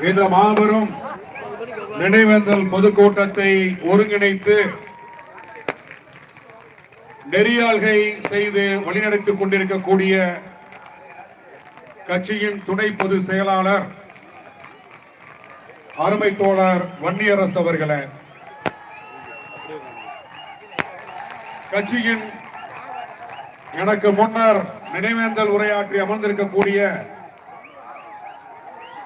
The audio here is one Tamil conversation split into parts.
இந்த மாபெரும் நினைவேந்தல் பொதுக்கூட்டத்தை ஒருங்கிணைத்து நெறியாள்கை செய்து வழிநடத்திக் கொண்டிருக்கக்கூடிய கட்சியின் துணை பொதுச் செயலாளர் அருமை தோழர் வன்னியரசு அவர்களே. கட்சியின் எனக்கு முன்னர் நினைவேந்தல் உரையாற்றி அமர்ந்திருக்கக்கூடிய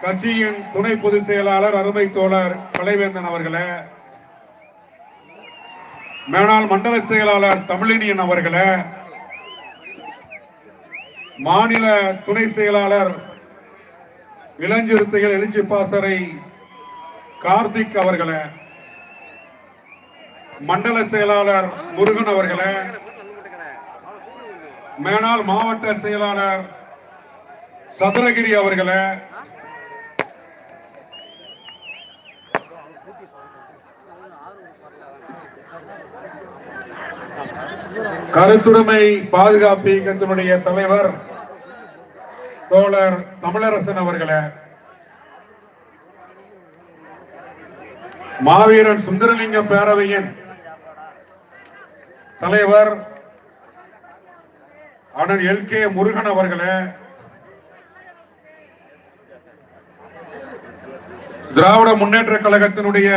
கட்சியின் துணை பொதுச் செயலாளர் அருமை தோழர் கலைவேந்தன் அவர்களே மேனாள் மண்டல செயலாளர் தமிழினியன் அவர்களே மாநில துணை செயலாளர் இளஞ்சிறுத்தைகள் எழுச்சி பாசறை கார்த்திக் அவர்களே மண்டல செயலாளர் முருகன் அவர்களே மேனாள் மாவட்ட செயலாளர் சதுரகிரி அவர்களே கருத்துரிமை பாதுகாப்பு இயக்கத்தினுடைய தலைவர் தோழர் தமிழரசன் அவர்களே மாவீரன் சுந்தரலிங்க பேரவையின் தலைவர் அண்ணன் எல் கே முருகன் அவர்களே திராவிட முன்னேற்ற கழகத்தினுடைய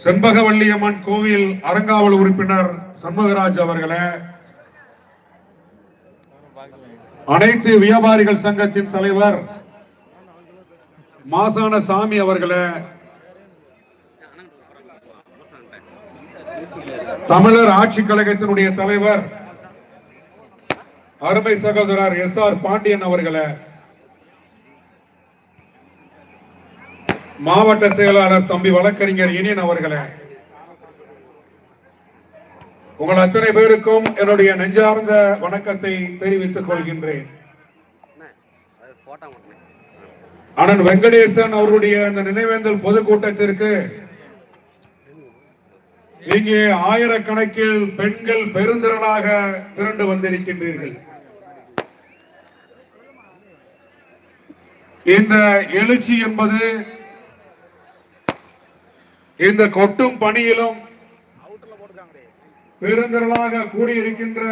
செண்பகவல்லியம்மன் கோவில் அறங்காவல் உறுப்பினர் சண்முகராஜ் அவர்களே அனைத்து வியாபாரிகள் சங்கத்தின் தலைவர் மாசான சாமி அவர்களே தமிழர் ஆட்சி கழகத்தினுடைய தலைவர் அருமை சகோதரர் எஸ் ஆர் பாண்டியன் அவர்களை மாவட்ட செயலாளர் தம்பி வழக்கறிஞர் இனியன் அவர்களே உங்கள் அத்தனை பேருக்கும் என்னுடைய நெஞ்சார்ந்த வணக்கத்தை தெரிவித்துக் கொள்கின்றேன். அண்ணன் வெங்கடேசன் அவருடைய அந்த நினைவேந்தல் பொதுக்கூட்டத்திற்கு இங்கே ஆயிரக்கணக்கில் பெண்கள் பெருந்திரளாக திரண்டு வந்திருக்கின்றீர்கள். இந்த எழுச்சி என்பது இந்த கொட்டும் பணியிலும் பெருந்திரளாக கூடியிருக்கின்ற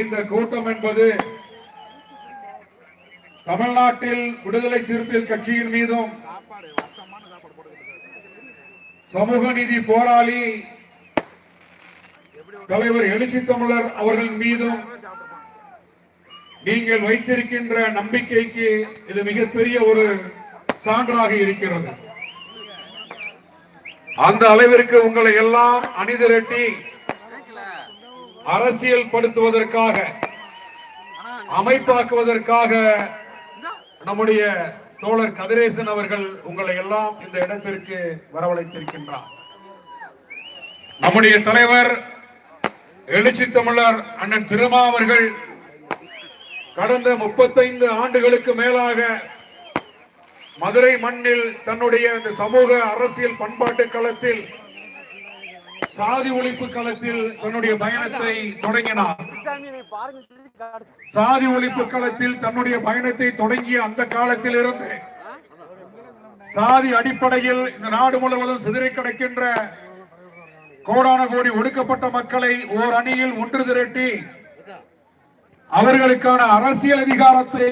இந்த கூட்டம் என்பது தமிழ்நாட்டில் விடுதலை சிறுத்தைகள் கட்சியின் மீதும் சமூக நீதி போராளி தலைவர் எழுச்சி தமிழர் அவர்கள் மீதும் நீங்கள் வைத்திருக்கின்ற நம்பிக்கைக்கு இது மிகப்பெரிய ஒரு சான்றாக இருக்கிறது. அந்த அளவிற்கு உங்களை எல்லாம் அணிதிரட்டி அரசியல் படுத்துவதற்காக அமைப்பாக்குவதற்காக நம்முடைய தோழர் கதிரேசன் அவர்கள் உங்களை எல்லாம் இந்த இடத்திற்கு வரவழைத்திருக்கின்றார். நம்முடைய தலைவர் எழுச்சி தமிழர் அண்ணன் திருமா அவர்கள் கடந்த முப்பத்தைந்து ஆண்டுகளுக்கு மேலாக மதுரை மண்ணில் தன்னுடைய இந்த சமூக அரசியல் பண்பாட்டு களத்தில் சாதி ஒழிப்பு களத்தில் தன்னுடைய பயணத்தை தொடங்கினார். சாதி ஒழிப்பு களத்தில் தன்னுடைய பயணத்தை தொடங்கிய அந்த காலத்தில் இருந்து சாதி அடிப்படையில் இந்த நாடு முழுவதும் சிதறி கிடக்கின்ற கோடான கோடி ஒடுக்கப்பட்ட மக்களை ஓர் அணியில் ஒன்று திரட்டி அவர்களுக்கான அரசியல் அதிகாரத்தை